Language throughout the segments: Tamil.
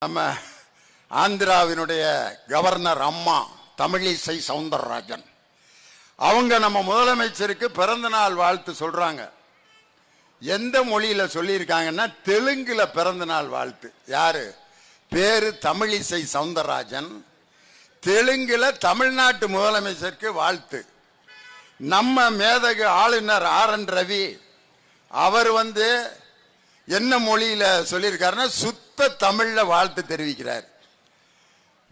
நம்ம ஆந்திராவினுடைய கவர்னர் அம்மா தமிழிசை சவுந்தரராஜன். அவங்க நம்ம முதலமைச்சருக்கு பிறந்த நாள் வாழ்த்து சொல்றாங்க. எந்த மொழியில சொல்லியிருக்காங்கன்னா தெலுங்குல பிறந்த நாள் வாழ்த்து. யாரு? பேரு தமிழிசை சவுந்தரராஜன். தெலுங்குல தமிழ்நாட்டு முதலமைச்சருக்கு வாழ்த்து. நம்ம மேதகு ஆளுநர் ஆர் என் ரவி அவர் வந்து என்ன மொழியில சொல்லியிருக்காருன்னா சுத்த தமிழ்ல வாழ்த்து தெரிவிக்கிறார்.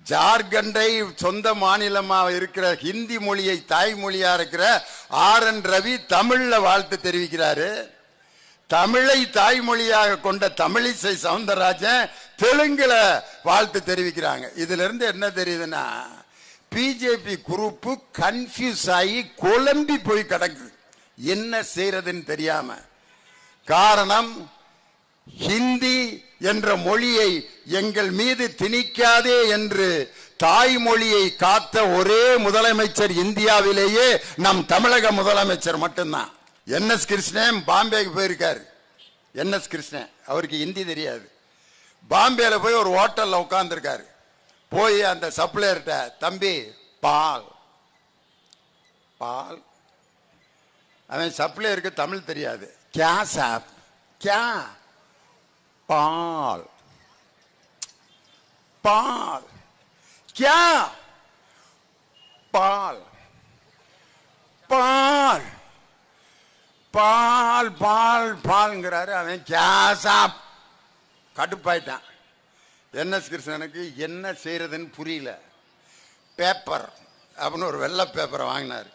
ஜார்க்கண்டை சொந்த மாநிலமாக இருக்கிற ஹிந்தி மொழியை தாய்மொழியா இருக்கிற ஆர் என் ரவி தமிழ்ல வாழ்த்து தெரிவிக்கிறாரு. தமிழை தாய்மொழியாக கொண்ட தமிழிசை சவுந்தரராஜன் தெலுங்குல வாழ்த்து தெரிவிக்கிறாங்க. இதுல இருந்து என்ன தெரியுதுன்னா பிஜேபி குரூப்பு கன்ஃபியூஸ் ஆகி குழம்பி போய் கிடக்குது. என்ன செய்யறதுன்னு தெரியாம. காரணம் ஹிந்தி என்ற மொழியை எங்கள் மீது திணிக்காதே என்று தாய்மொழியை காத்த ஒரே முதலமைச்சர் இந்தியாவிலேயே நம் தமிழக முதலமைச்சர் மட்டும்தான். என் எஸ் கிருஷ்ணன் பாம்பேக்கு போயிருக்காரு. N S Krishnan. அவருக்கு ஹிந்தி தெரியாது. பாம்பேல போய் ஒரு ஹோட்டலில் உட்காந்துருக்காரு போய் அந்த சப்ளையர்கிட்ட தம்பி பால். பால்? அவன் சப்ளையருக்கு தமிழ் தெரியாது. கே சாப். கே பால். பால். क्या பால். பால். பால் பால் பால்ங்கிறாரு. அவன் கேசா கடுப்பாயிட்டான். என்எஸ் கிருஷ்ணனுக்கு என்ன செய்யறதுன்னு புரியல. பேப்பர் அப்படின்னு ஒரு வெள்ளை பேப்பரை வாங்கினார்.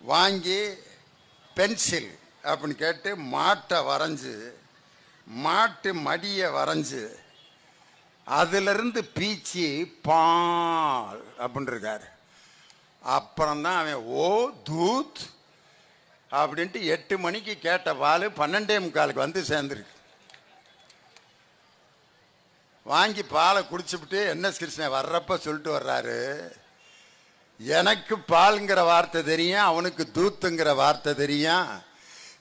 வாங்கி பென்சில் அப்படின்னு கேட்டு மாட்டை வரைஞ்சி மாட்டு மடியை வரைஞ்சு அதிலிருந்து பீச்சி பால் அப்படின்னு இருக்காரு அப்புறம்தான் அவன் ஓ தூத் அப்படின்ட்டு எட்டு மணிக்கு கேட்ட பால் பன்னெண்டே முக்காலுக்கு வந்து சேர்ந்துருக்கு. வாங்கி பாலை குடிச்சுவிட்டு என்எஸ் கிருஷ்ணன் வர்றப்ப சொல்லிட்டு வர்றாரு எனக்கு பால்ங்கிற வார்த்தை தெரியும் அவனுக்கு தூத்துங்கிற வார்த்தை தெரியும்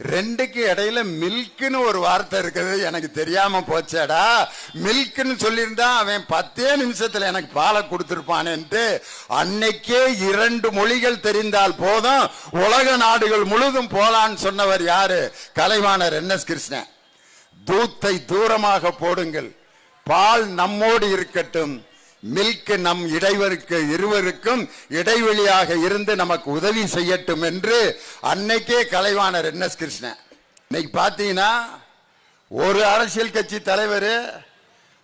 ரெண்டுக்கு இடையில மில்க்னு ஒரு வார்த்தை இருக்குது. எனக்கு தெரியாம போச்சேடா. மில்க்னு சொல்லியிருந்தா அவன் பத்தே நிமிஷத்துல எனக்கு பாலை கொடுத்துருப்பானேன்ட்டு அன்னைக்கே இரண்டு மொழிகள் தெரிந்தால் போதும். உலக நாடுகள் முழுதும் போலான்னு சொன்னவர் யாரு? Kalaivanar N S Krishnan. தூத்தை தூரமாக போடுங்கள். பால் நம்மோடு இருக்கட்டும். மில்க் நம் இடைவருக்கு இருவருக்கும் இடைவெளியாக இருந்து நமக்கு உதவி செய்யட்டும் என்று அன்னைக்கே கலைவாணர் என் எஸ் கிருஷ்ணன். இன்னைக்கு பார்த்தீங்கன்னா ஒரு அரசியல் கட்சி தலைவர்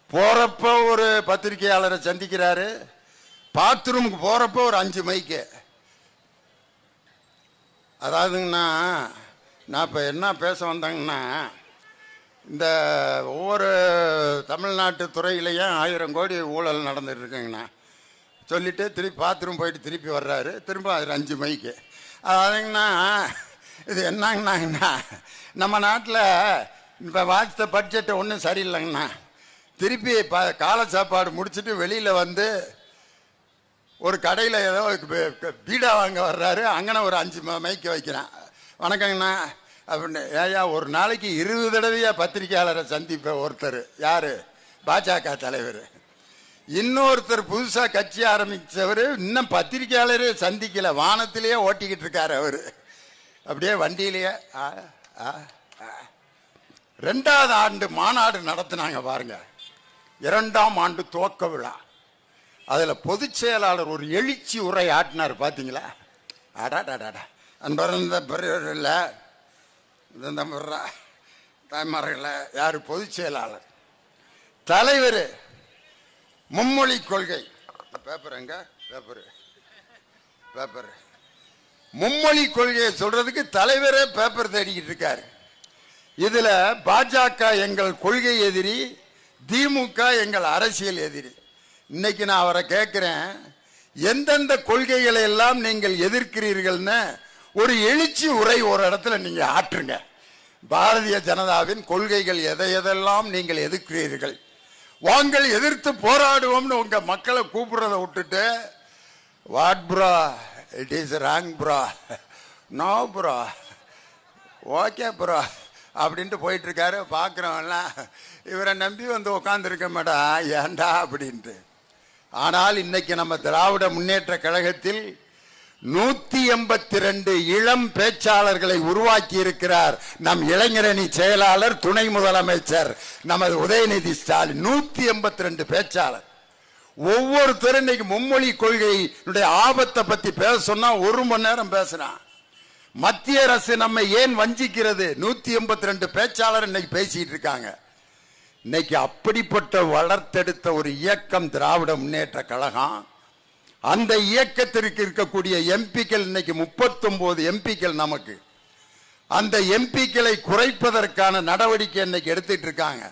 போறப்ப ஒரு பத்திரிகையாளரை சந்திக்கிறாரு பாத்ரூமுக்கு போறப்ப ஒரு அஞ்சு மைக்கு. அதாவதுங்கண்ணா நான் இப்போ என்ன பேச வந்தேங்கன்னா இந்த ஒவ்வொரு தமிழ்நாட்டு துறையிலையும் ஆயிரம் கோடி ஊழல் நடந்துட்டு இருக்குங்கண்ணா. சொல்லிட்டு திருப்பி பாத்ரூம் போயிட்டு திருப்பி வர்றாரு. திரும்ப அதில் அஞ்சு மைக்கு அதுங்கண்ணா இது என்னங்கண்ணாங்கண்ணா நம்ம நாட்டில் இப்போ வாசித்த பட்ஜெட்டு ஒன்றும் சரியில்லைங்கண்ணா. திருப்பி ப காலை சாப்பாடு முடிச்சுட்டு வெளியில் வந்து ஒரு கடையில் ஏதோ பீடா வாங்க வர்றாரு. அங்கன ஒரு அஞ்சு மைக்கு வைக்கிறான். வணக்கங்கண்ணா. அப்படின்னு ஏயா ஒரு நாளைக்கு இருபது தடவையாக பத்திரிக்கையாளரை சந்திப்ப ஒருத்தர். யார்? பாஜக தலைவர். இன்னொருத்தர் புதுசாக கட்சி ஆரம்பித்தவர் இன்னும் பத்திரிக்கையாளரே சந்திக்கல. வானத்திலேயே ஓட்டிக்கிட்டு இருக்காரு அவர். அப்படியே வண்டியிலேயே ஆ, ஆ, ஆ. ரெண்டாவது ஆண்டு மாநாடு நடத்தினாங்க பாருங்க. இரண்டாம் ஆண்டு துவக்க விழா. அதில் பொதுச் செயலாளர் ஒரு எழுச்சி உரை ஆட்டினார் பார்த்தீங்களா அடாடாடாடா அன்பரந்த பெரியவர்கள் இல்லை முறை தாய்மார்களை யார் பொதுச் செயலாளர்? தலைவர் மும்மொழி கொள்கை. பேப்பர் எங்க? பேப்பர் பேப்பர் மும்மொழி கொள்கையை சொல்றதுக்கு தலைவரே பேப்பர் தேடிக்கிட்டு இருக்காரு. இதுல பாஜக எங்கள் கொள்கை எதிரி திமுக எங்கள் அரசியல் எதிரி. இன்னைக்கு நான் அவரை கேட்கிறேன் எந்தெந்த கொள்கைகளை எல்லாம் நீங்கள் எதிர்க்கிறீர்கள்னு ஒரு எழுச்சி உரை ஒரு இடத்துல நீங்க ஆற்றுங்க. பாரதிய ஜனதாவின் கொள்கைகள் எதை எதெல்லாம் நீங்கள் எதிர்க்கிறீர்கள்? வாங்கள் எதிர்த்து போராடுவோம்னு உங்க மக்களை கூப்பிடுறத விட்டுட்டு what bro it is wrong bro no bro okay bro அப்படின்ட்டு போயிட்டு இருக்காரு பார்க்குறவன்லாம் இவரை நம்பி வந்து உட்காந்துருக்க மேடா ஏன்டா அப்படின்ட்டு. ஆனால் இன்னைக்கு நம்ம திராவிட முன்னேற்ற கழகத்தில் நூத்தி எண்பத்தி ரெண்டு இளம் பேச்சாளர்களை உருவாக்கி இருக்கிறார் நம் இளைஞரணி செயலாளர் துணை முதலமைச்சர் நமது உதயநிதி ஸ்டாலின். நூத்தி எண்பத்தி ரெண்டு பேச்சாளர். ஒவ்வொருத்தரும் இன்னைக்கு மும்மொழி கொள்கையினுடைய ஆபத்தை பத்தி பேச சொன்னா ஒரு மணி நேரம் பேசுறான். மத்திய அரசு நம்மை ஏன் வஞ்சிக்கிறது? நூத்தி எண்பத்தி ரெண்டு பேச்சாளர் இன்னைக்கு பேசிட்டு இருக்காங்க. இன்னைக்கு அப்படிப்பட்ட வளர்த்தெடுத்த ஒரு இயக்கம் திராவிட முன்னேற்ற கழகம். அந்த இயக்கத்திற்கு இருக்கக்கூடிய எம்பிக்கள் இன்னைக்கு முப்பத்தொம்போது எம்பிக்கள் நமக்கு. அந்த எம்பிக்களை குறைப்பதற்கான நடவடிக்கை இன்னைக்கு எடுத்துட்டு இருக்காங்க.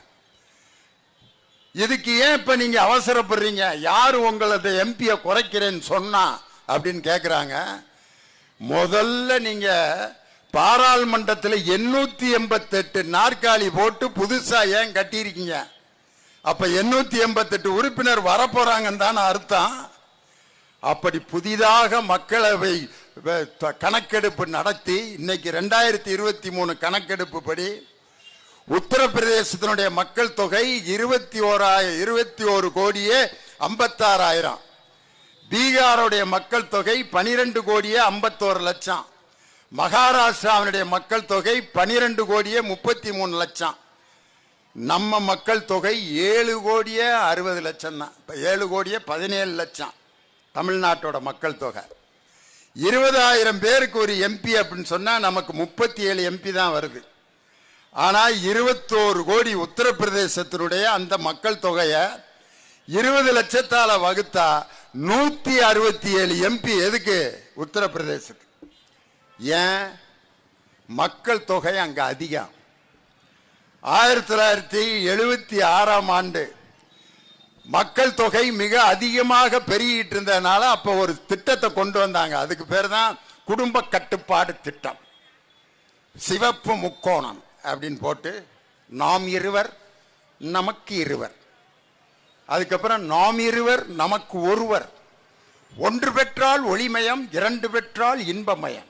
இதுக்கு ஏன் இப்ப நீங்க அவசரப்படுறீங்க? யாரு உங்களது எம்பியை குறைக்கிறேன்னு சொன்னா அப்படின்னு கேட்குறாங்க முதல்ல நீங்க பாராளுமன்றத்தில் எண்ணூத்தி எண்பத்தெட்டு நாற்காலி போட்டு புதுசா ஏன் கட்டியிருக்கீங்க? அப்ப எண்ணூத்தி எண்பத்தெட்டு உறுப்பினர் வரப்போறாங்கன்னு தானே அர்த்தம். அப்படி புதிதாக மக்களவை கணக்கெடுப்பு நடத்தி இன்னைக்கு ரெண்டாயிரத்தி இருபத்தி மூணு கணக்கெடுப்பு படி உத்தரப்பிரதேசத்தினுடைய மக்கள் தொகை இருபத்தி ஓராயிரம் இருபத்தி ஒரு கோடியே ஐம்பத்தாறாயிரம். பீகாருடைய மக்கள் தொகை பனிரெண்டு கோடியே ஐம்பத்தோரு லட்சம். மகாராஷ்டிராவினுடைய மக்கள் தொகை பனிரெண்டு கோடியே முப்பத்தி மூணு லட்சம். நம்ம மக்கள் தொகை ஏழு கோடியே அறுபது லட்சம் தான் இப்போ ஏழு கோடியே பதினேழு லட்சம். தமிழ்நாட்டோட மக்கள் தொகை. இருபதாயிரம் பேருக்கு ஒரு எம்பி அப்படின்னு சொன்னால் நமக்கு முப்பத்தி ஏழு எம்பி தான் வருது. ஆனால் இருபத்தோரு கோடி உத்தரப்பிரதேசத்தினுடைய அந்த மக்கள் தொகையை இருபது லட்சத்தால் வகுத்தா நூற்றி அறுபத்தி ஏழு எம்பி எதுக்கு? உத்தரப்பிரதேசத்துக்கு. ஏன்? மக்கள் தொகை அங்கே அதிகம். ஆயிரத்தி தொள்ளாயிரத்தி எழுபத்தி ஆறாம் ஆண்டு மக்கள் தொகை மிக அதிகமாக பெருகிட்டு இருந்ததுனால அப்ப ஒரு திட்டத்தை கொண்டு வந்தாங்க. அதுக்கு பேர் தான் குடும்ப கட்டுப்பாடு திட்டம். சிவப்பு முக்கோணம் அப்படின்னு போட்டு நாம் இருவர் நமக்கு இருவர். அதுக்கப்புறம் நாம் இருவர் நமக்கு ஒருவர். ஒன்று பெற்றால் ஒளிமயம் இரண்டு பெற்றால் இன்பமயம்.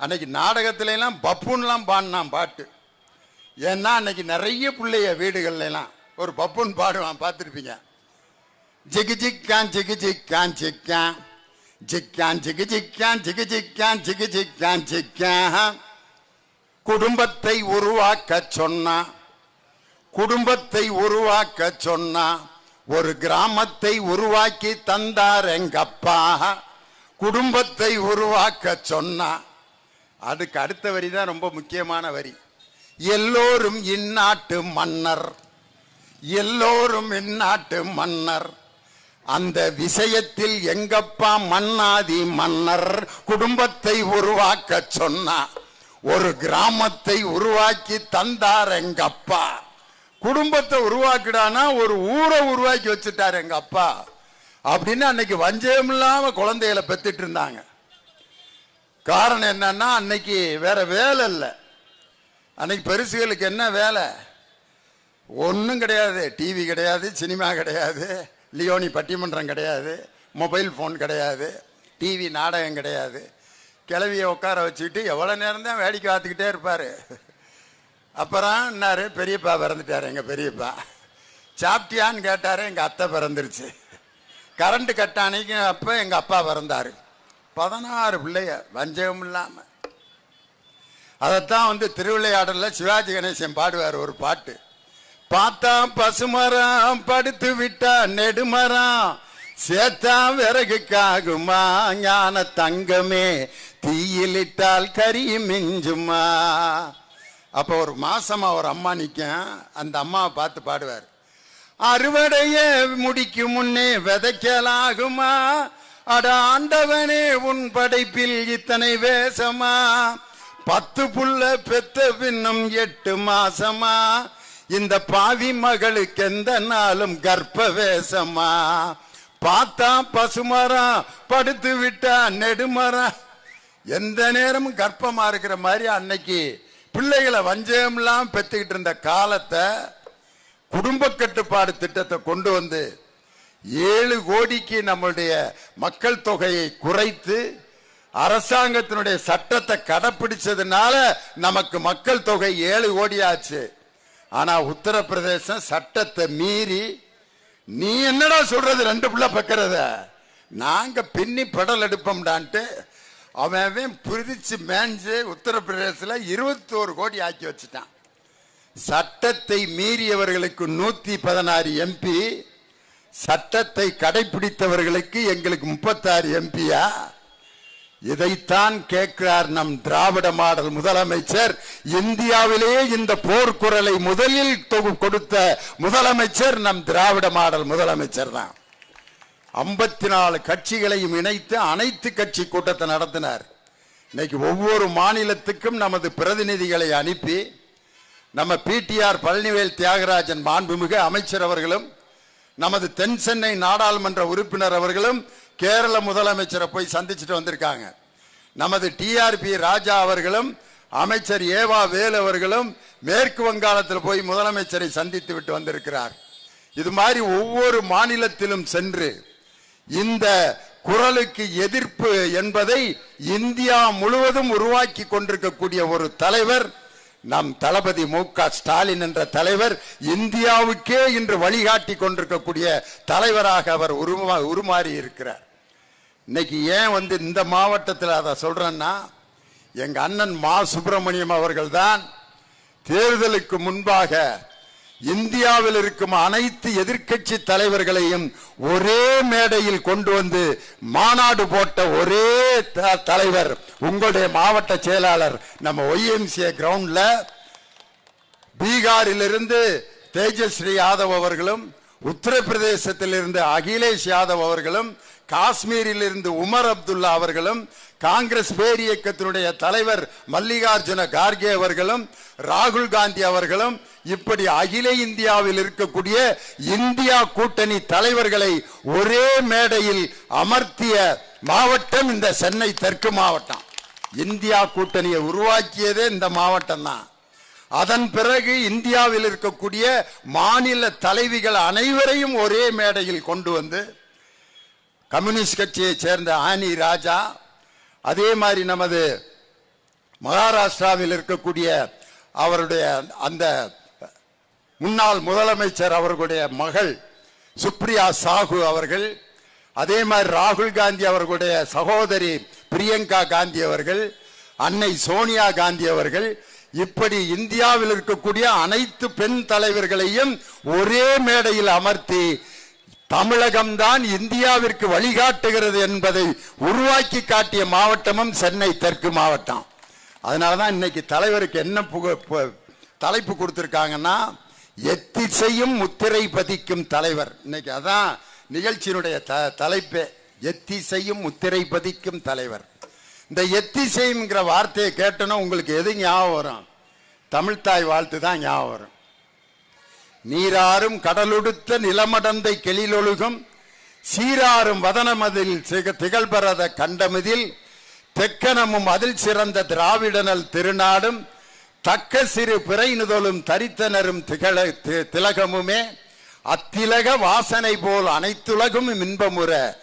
அன்னைக்கு நாடகத்துல எல்லாம் பப்புன்லாம் பாடினான் பாட்டு. ஏன்னா அன்னைக்கு நிறைய பிள்ளைய வீடுகள்லாம் ஒரு பப்புன் பாடுவான் பார்த்துருப்பீங்க. ஜிகு ஜிக்கான் ஜிகு ஜிக்கான் ஜிக்கான் ஜிக்கான் ஜிகு ஜிக்கான் ஜிகு ஜிக்கான் ஜிகு ஜிக்கான் ஜிக்கான் குடும்பத்தை உருவாக்க சொன்னா குடும்பத்தை உருவாக்க சொன்னா ஒரு கிராமத்தை உருவாக்கி தந்தார் எங்கப்பா. குடும்பத்தை உருவாக்க சொன்னா. அதுக்கு அடுத்த வரி தான் ரொம்ப முக்கியமான வரி. எல்லோரும் இந்நாட்டு மன்னர். எல்லோரும் இந்நாட்டு மன்னர். அந்த விஷயத்தில் எங்கப்பா மன்னாதி மன்னர் குடும்பத்தை உருவாக்க சொன்னா ஒரு கிராமத்தை உருவாக்கி தந்தார் எங்க அப்பா குடும்பத்தை உருவாக்கிடானா ஒரு ஊரை உருவாக்கி வச்சுட்டார் எங்க அப்பா அப்படின்னு அன்னைக்கு வஞ்சகம் இல்லாம குழந்தைகளை பெத்துட்டு இருந்தாங்க. காரணம் என்னன்னா அன்னைக்கு வேற வேலை இல்லை. அன்னைக்கு பெருசுகளுக்கு என்ன வேலை? ஒன்றும் கிடையாது. டிவி கிடையாது சினிமா கிடையாது. லியோனி பட்டிமன்றம் கிடையாது மொபைல் ஃபோன் கிடையாது டிவி நாடகம் கிடையாது. கிளவியை உட்கார வச்சுக்கிட்டு எவ்வளோ நேரம் தான் வேடிக்கை பார்த்துக்கிட்டே இருப்பார். அப்புறம் என்னாரு? பெரியப்பா பிறந்துட்டார் எங்கள் பெரியப்பா. சாப்பிட்டியான்னு கேட்டார் எங்கள் அத்தை பிறந்துருச்சு. கரண்ட்டு கட் அன்னைக்கு அப்போ எங்கள் அப்பா பிறந்தார். பதினாறு பிள்ளைய வஞ்சகம் இல்லாமல் அதைத்தான் வந்து திருவிளையாடலில் சிவாஜி கணேசன் பாடுவார் ஒரு பாட்டு. பார்த்தா பசுமரம் படுத்து விட்டா நெடுமரம். சேத்தான் விறகுக்காகுமா ஞான தங்கமே. தீயிலிட்டால் கறி மிஞ்சுமா. அப்போ ஒரு மாசமா ஒரு அம்மா நிற்கும் அந்த அம்மாவை பார்த்து பாடுவார். அறுவடைய முடிக்கு முன்னே விதைக்கலாகுமா அட ஆண்டவனே உன் படைப்பில் இத்தனை வேஷமா பத்து புள்ள பெத்த பின்னும் எட்டு மாசமா? இந்த பாவி மகளுக்கு எந்த நாளும் கர்ப்ப வேஷமா பார்த்தா பசுமரம் படுத்து விட்டா நெடுமரம் எந்த நேரமும் கர்ப்பமா இருக்கிற மாதிரி அன்னைக்கு பிள்ளைகளை வஞ்சகம்லாம் பெத்துக்கிட்டு இருந்த காலத்தை குடும்ப கட்டுப்பாடு திட்டத்தை கொண்டு வந்து ஏழு கோடிக்கு நம்மளுடைய மக்கள் தொகையை குறைத்து அரசாங்கத்தினுடைய சட்டத்தை கடைப்பிடிச்சதுனால நமக்கு மக்கள் தொகை ஏழு கோடி ஆச்சு ஆனா உத்தரப்பிரதேசம் சட்டத்தை மீறி நீ என்னடா சொல்றது? ரெண்டு பிள்ளை பக்கிறத. நாங்க பின்னி படல் எடுப்போம்டான்ட்டு அவன் அவன் பிரிச்சு மேஞ்சு உத்தரப்பிரதேசத்தில் இருபத்தோரு கோடி ஆக்கி வச்சுட்டான். சட்டத்தை மீறியவர்களுக்கு நூத்தி பதினாறு எம்பி சட்டத்தை கடைபிடித்தவர்களுக்கு எங்களுக்கு முப்பத்தாறு எம்பியா இதைத்தான் கேட்கிறார் நம் திராவிட மாடல் முதலமைச்சர். இந்தியாவிலேயே இந்த போர்க்குரலை முதலில் தொகு கொடுத்த முதலமைச்சர் நம் திராவிட மாடல் முதலமைச்சர் தான். ஐம்பத்தி நாலு கட்சிகளையும் இணைத்து அனைத்து கட்சி கூட்டத்தை நடத்தினார். இன்னைக்கு ஒவ்வொரு மாநிலத்துக்கும் நமது பிரதிநிதிகளை அனுப்பி நம்ம பிடிஆர் பழனிவேல் தியாகராஜன் மாண்புமிகு அமைச்சர் அவர்களும் நமது தென் சென்னை நாடாளுமன்ற உறுப்பினர் அவர்களும் கேரள முதலமைச்சரை போய் சந்திச்சுட்டு வந்திருக்காங்க. நமது டிஆர்பி ராஜா அவர்களும் அமைச்சர் ஏவா வேல் அவர்களும் மேற்கு வங்காளத்தில் போய் முதலமைச்சரை சந்தித்து விட்டு வந்திருக்கிறார். இது மாதிரி ஒவ்வொரு மாநிலத்திலும் சென்று இந்த குரலுக்கு எதிர்ப்பு என்பதை இந்தியா முழுவதும் உருவாக்கி கொண்டிருக்கக்கூடிய ஒரு தலைவர் நம் தளபதி மு ஸ்டாலின் என்ற தலைவர் இந்தியாவுக்கே இன்று வழிகாட்டி கொண்டிருக்கக்கூடிய தலைவராக அவர் உருமா உருமாறி இருக்கிறார் இன்னைக்கு ஏன் வந்து இந்த மாவட்டத்தில் அதை சொல்றேன்னா எங்க அண்ணன் மா சுப்பிரமணியம் அவர்கள் தான் தேர்தலுக்கு முன்பாக இந்தியாவில் இருக்கும் அனைத்து எதிர்க்கட்சி தலைவர்களையும் ஒரே மேடையில் கொண்டு வந்து மாநாடு போட்ட ஒரே த- தலைவர் உங்களுடைய மாவட்ட செயலாளர் நம்ம ஒய்எம்சிஏ கிரவுண்ட்ல பீகாரிலிருந்து தேஜஸ்ரீ யாதவ் அவர்களும் உத்தரப்பிரதேசத்திலிருந்து அகிலேஷ் யாதவ் அவர்களும் காஷ்மீரில் இருந்து உமர் அப்துல்லா அவர்களும் காங்கிரஸ் பேர் இயக்கத்தினுடைய தலைவர் மல்லிகார்ஜுன கார்கே அவர்களும் ராகுல் காந்தி அவர்களும் இப்படி அகில இந்தியாவில் இருக்கக்கூடிய இந்தியா கூட்டணி தலைவர்களை ஒரே மேடையில் அமர்த்திய மாவட்டம் இந்த சென்னை தெற்கு மாவட்டம். இந்தியா கூட்டணியை உருவாக்கியதே இந்த மாவட்டம் தான். அதன் பிறகு இந்தியாவில் இருக்கக்கூடிய மாநில தலைவிகள் அனைவரையும் ஒரே மேடையில் கொண்டு வந்து கம்யூனிஸ்ட் கட்சியை சேர்ந்த ஆனி ராஜா அதே மாதிரி நமது மகாராஷ்டிராவில் இருக்கக்கூடிய அவருடைய அந்த முன்னாள் முதலமைச்சர் அவர்களுடைய மகள் சுப்ரியா சாகு அவர்கள் அதே மாதிரி ராகுல் காந்தி அவர்களுடைய சகோதரி பிரியங்கா காந்தி அவர்கள் அன்னை சோனியா காந்தி அவர்கள் இப்படி இந்தியாவில் இருக்கக்கூடிய அனைத்து பெண் தலைவர்களையும் ஒரே மேடையில் அமர்த்தி தமிழகம்தான் இந்தியாவிற்கு வழிகாட்டுகிறது என்பதை உருவாக்கி காட்டிய மாவட்டமும் சென்னை தெற்கு மாவட்டம். அதனாலதான் இன்னைக்கு தலைவருக்கு என்ன புக தலைப்பு கொடுத்துருக்காங்கன்னா எத்திசையும் முத்திரை பதிக்கும் தலைவர். இன்னைக்கு அதான் நிகழ்ச்சியினுடைய த தலைப்பே. எத்திசையும் முத்திரை பதிக்கும் தலைவர். இந்த எத்திசைங்கிற வார்த்தையை கேட்டோன்னா உங்களுக்கு எது ஞாபகம் வரும்? தமிழ்தாய் வாழ்த்து தான் ஞாபகம் வரும். நீராறும் கடலுடுத்த நிலமடந்தை கெளிலொழுகும் சீராறும் வதனமதில் சிக கண்டமதில் தெக்கனமும் அதில் சிறந்த திராவிடனல் திருநாடும். தக்க சிறு பிறைநுதலும் தரித்தனரும் திகழ தி- திலகமுமே. அத்திலக வாசனை போல் அனைத்துலகும் இன்பமுற.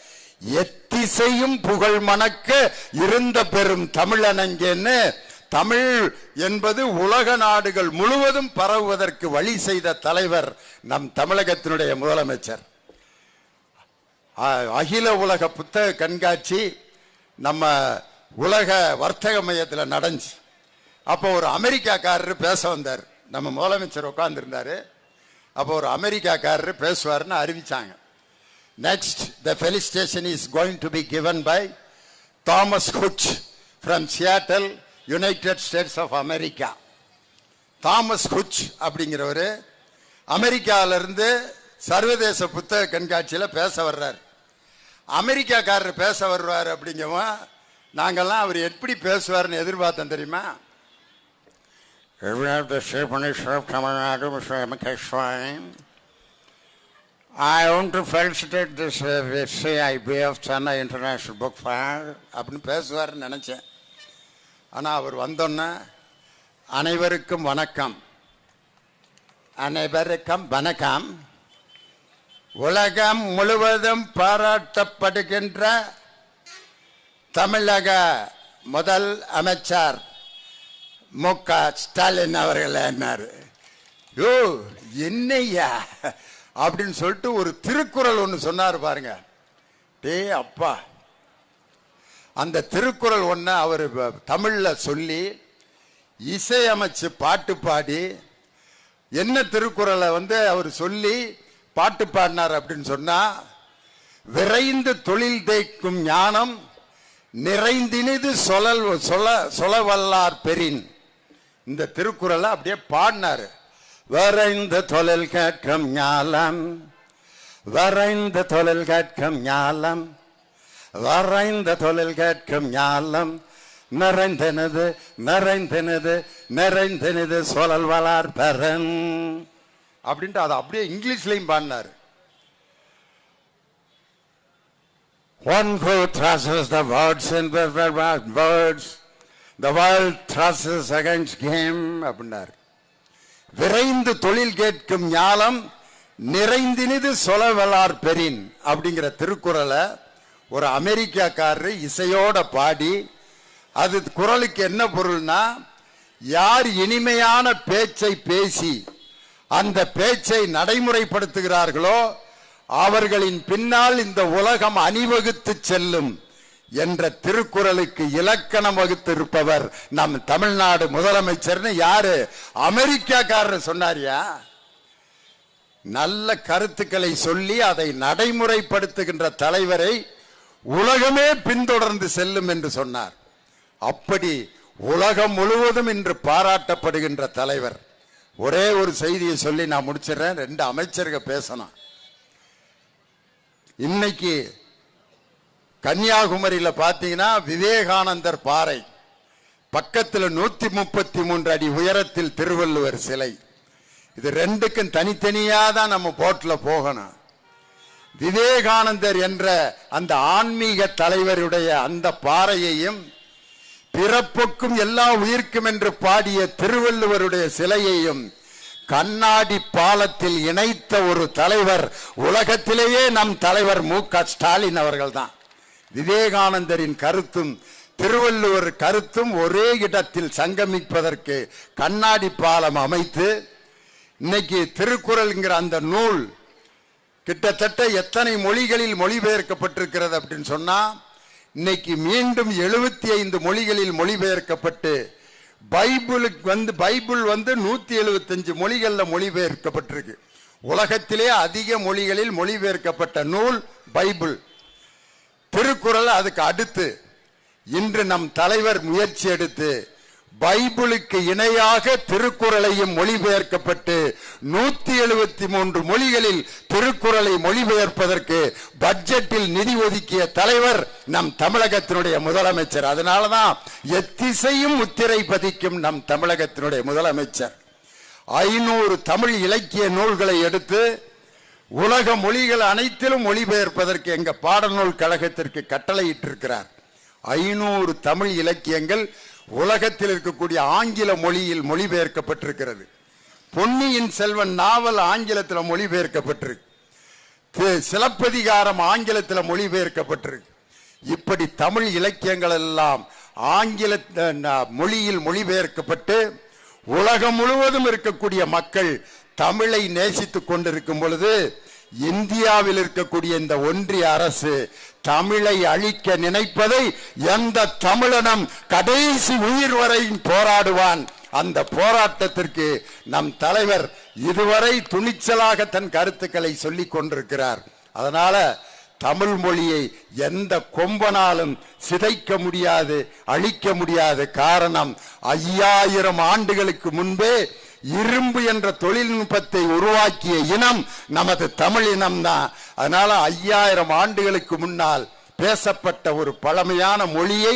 எத்திசையும் புகழ் மணக்க இருந்த பெரும் தமிழனங்கன்னு தமிழ் என்பது உலக நாடுகள் முழுவதும் பரவுவதற்கு வழி செய்த தலைவர் நம் தமிழகத்தினுடைய முதலமைச்சர். அகில உலக புத்தக கண்காட்சி நம்ம உலக வர்த்தக மையத்தில் நடந்துச்சு. அப்போ ஒரு அமெரிக்காக்காரர் பேச வந்தார். நம்ம முதலமைச்சர் உட்கார்ந்திருந்தாரு. அப்போ ஒரு அமெரிக்காக்காரர் பேசுவார்னு அறிவிச்சாங்க. Next the felicitation is going to be given by Thomas Hutch from Seattle United States of America Thomas Hutch அப்படிங்கிறவர் அமெரிக்காவிலிருந்து சர்வதேச புத்தக கண்காட்சியில் பேச வர்றார். அமெரிக்காக்காரர் பேச வருவார் அப்படிங்கவும் நாங்கெல்லாம் அவர் எப்படி பேசுவார்னு எதிர்பார்த்தோம் தெரியுமா. I want to felicitate this uh, CIB of Chennai International Book Fair. அப்படின்னு பேசுவார்னு நினைச்சேன். ஆனால் அவர் வந்தோன்னே அனைவருக்கும் வணக்கம். அனைவருக்கும் வணக்கம். உலகம் முழுவதும் பாராட்டப்படுகின்ற தமிழக முதல் அமைச்சர் மு. க. ஸ்டாலின் அவர்கள் என்னார்? யோ என்னய்யா? அப்படின்னு சொல்லிட்டு ஒரு திருக்குறள் ஒன்று சொன்னார் பாருங்க. டே அப்பா அந்த திருக்குறள் ஒன்று அவர் தமிழில் சொல்லி இசையமைச்சு பாட்டு பாடி என்ன திருக்குறளை வந்து அவர் சொல்லி பாட்டு பாடினார் அப்படின்னு சொன்னா விரைந்து தொழில் தேய்க்கும் ஞானம் நிறைந்தினிது சொலல் சொல சொலவல்லார் பெரின் இந்த திருக்குறளை அப்படியே பாடினாரு. வரைந்த தொழில் கேட்கும் ஞாலம் வரைந்த தொழில் கேட்கும் ஞாலம் வரைந்த தொழில் கேட்கும் ஞாலம். நிறைந்தனது நிறைந்தனது நிறைந்தனது சொலல் வளார் பெறன். அப்படின்ட்டு அதை அப்படியே இங்கிலீஷ்லையும் பாடினாரு. One who thrusts the words in the words, the world thrusts against him அப்படின்னார். விரைந்து தொழில் கேட்கும் ஞாலம் நிறைந்தினிது சொலவலார் பெரின் அப்படிங்கிற திருக்குறளை ஒரு அமெரிக்காக்காரரு இசையோட பாடி அது குரலுக்கு என்ன பொருள்னா யார் இனிமையான பேச்சை பேசி அந்த பேச்சை நடைமுறைப்படுத்துகிறார்களோ அவர்களின் பின்னால் இந்த உலகம் அணிவகுத்து செல்லும் என்ற திருக்குறளுக்கு இலக்கணம் வகுத்திருப்பவர் நம் தமிழ்நாடு முதலமைச்சர்னு யாரு? அமெரிக்காக்காரர் சொன்னாரியா? நல்ல கருத்துக்களை சொல்லி அதை நடைமுறைப்படுத்துகின்ற தலைவரை உலகமே பின்தொடர்ந்து செல்லும் என்று சொன்னார். அப்படி உலகம் முழுவதும் இன்று பாராட்டப்படுகின்ற தலைவர். ஒரே ஒரு செய்தியை சொல்லி நான் முடிச்சிடுறேன். ரெண்டு அமைச்சர்கள் பேசணும். இன்னைக்கு கன்னியாகுமரியில் பார்த்தீங்கன்னா விவேகானந்தர் பாறை. பக்கத்தில் நூற்றி முப்பத்தி மூன்று அடி உயரத்தில் திருவள்ளுவர் சிலை. இது ரெண்டுக்கும் தனித்தனியாக தான் நம்ம போட்டில் போகணும். விவேகானந்தர் என்ற அந்த ஆன்மீக தலைவருடைய அந்த பாறையையும் பிறப்புக்கும் எல்லா உயிர்க்கும் என்று பாடிய திருவள்ளுவருடைய சிலையையும் கண்ணாடி பாலத்தில் இணைத்த ஒரு தலைவர் உலகத்திலேயே நம் தலைவர் மு க ஸ்டாலின் அவர்கள்தான். விவேகானந்தரின் கருத்தும் திருவள்ளுவர் கருத்தும் ஒரே இடத்தில் சங்கமிப்பதற்கு கண்ணாடி பாலம் அமைத்து இன்னைக்கு திருக்குறள்ங்கிற அந்த நூல் கிட்டத்தட்ட எத்தனை மொழிகளில் மொழிபெயர்க்கப்பட்டிருக்கிறது அப்படின்னு சொன்னா இன்னைக்கு மீண்டும் எழுபத்தி ஐந்து மொழிகளில் மொழிபெயர்க்கப்பட்டு பைபிளுக்கு வந்து பைபிள் வந்து நூத்தி எழுபத்தஞ்சு மொழிகள்ல மொழிபெயர்க்கப்பட்டிருக்கு. உலகத்திலே அதிக மொழிகளில் மொழிபெயர்க்கப்பட்ட நூல் பைபிள். திருக்குறள் அதுக்கு அடுத்து. இன்று நம் தலைவர் முயற்சி எடுத்து பைபிளுக்கு இணையாக திருக்குறளையும் மொழிபெயர்க்கப்பட்டு நூத்தி எழுபத்தி மூன்று மொழிகளில் திருக்குறளை மொழிபெயர்ப்பதற்கு பட்ஜெட்டில் நிதி ஒதுக்கிய தலைவர் நம் தமிழகத்தினுடைய முதலமைச்சர். அதனாலதான் எத்திசையும் முத்திரை பதிக்கும் நம் தமிழகத்தினுடைய முதலமைச்சர். ஐநூறு தமிழ் இலக்கிய நூல்களை எடுத்து உலக மொழிகள் அனைத்திலும் மொழிபெயர்ப்பதற்கு எங்க பாடநூல் கழகத்திற்கு கட்டளையிட்டிருக்கிறார். ஐநூறு தமிழ் இலக்கியங்கள் உலகத்தில் இருக்கக்கூடிய ஆங்கில மொழியில் மொழிபெயர்க்கப்பட்டிருக்கிறது. பொன்னியின் செல்வன் நாவல் ஆங்கிலத்தில் மொழிபெயர்க்கப்பட்டிருக்கு சிலப்பதிகாரம் ஆங்கிலத்தில் மொழிபெயர்க்கப்பட்டிருக்கு இப்படி தமிழ் இலக்கியங்கள் எல்லாம் ஆங்கில மொழியில் மொழிபெயர்க்கப்பட்டு உலகம் முழுவதும் இருக்கக்கூடிய மக்கள் தமிழை நேசித்துக் கொண்டிருக்கும் பொழுது இந்தியாவில் இருக்கக்கூடிய இந்த ஒன்றிய அரசு தமிழை அழிக்க நினைப்பதை எந்த தமிழனும் கடைசி உயிர் வரையும் போராடுவான். அந்த போராட்டத்திற்கு நம் தலைவர் இதுவரை துணிச்சலாக தன் கருத்துக்களை சொல்லிக் கொண்டிருக்கிறார். அதனால தமிழ் மொழியை எந்த கொம்பனாலும் சிதைக்க முடியாது அழிக்க முடியாது. காரணம் ஐயாயிரம் ஆண்டுகளுக்கு முன்பே இரும்பு என்ற தொழில்நுட்பத்தை உருவாக்கிய இனம் நமது தமிழ் இனம்தான். அதனால ஐயாயிரம் ஆண்டுகளுக்கு முன்னால் பேசப்பட்ட ஒரு பழமையான மொழியை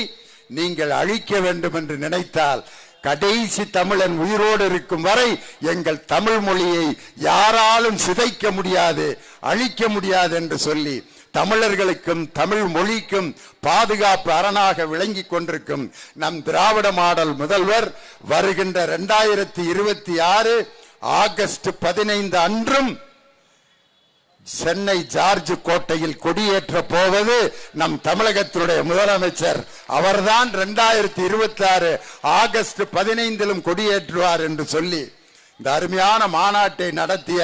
நீங்கள் அழிக்க வேண்டும் என்று நினைத்தால் கடைசி தமிழன் உயிரோடு இருக்கும் வரை எங்கள் தமிழ் மொழியை யாராலும் சிதைக்க முடியாது அழிக்க முடியாது என்று சொல்லி தமிழர்களுக்கும் தமிழ் மொழிக்கும் பாதுகாப்பு அரணாக விளங்கி கொண்டிருக்கும் நம் திராவிட மாடல் முதல்வர் வருகின்ற இரண்டாயிரத்தி இருபத்தி ஆறு ஆகஸ்ட் பதினைந்து அன்றும் சென்னை ஜார்ஜ் கோட்டையில் கொடியேற்ற போவது நம் தமிழகத்தினுடைய முதலமைச்சர். அவர்தான் ரெண்டாயிரத்தி இருபத்தி ஆறு ஆகஸ்ட் பதினைந்திலும் கொடியேற்றுவார் என்று சொல்லி இந்த அருமையான மாநாட்டை நடத்திய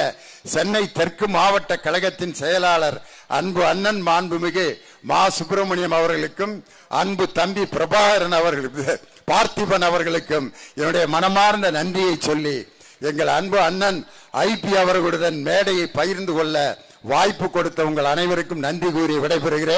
சென்னை தெற்கு மாவட்ட கழகத்தின் செயலாளர் அன்பு அண்ணன் மாண்புமிகு மா சுப்பிரமணியம் அவர்களுக்கும் அன்பு தம்பி பிரபாகரன் அவர்களுக்கு பார்த்திபன் அவர்களுக்கும் என்னுடைய மனமார்ந்த நன்றியை சொல்லி எங்கள் அன்பு அண்ணன் ஐபி அவர்களுடன் மேடையை பகிர்ந்து கொள்ள வாய்ப்பு கொடுத்த உங்கள் அனைவருக்கும் நன்றி கூறி விடைபெறுகிறேன்.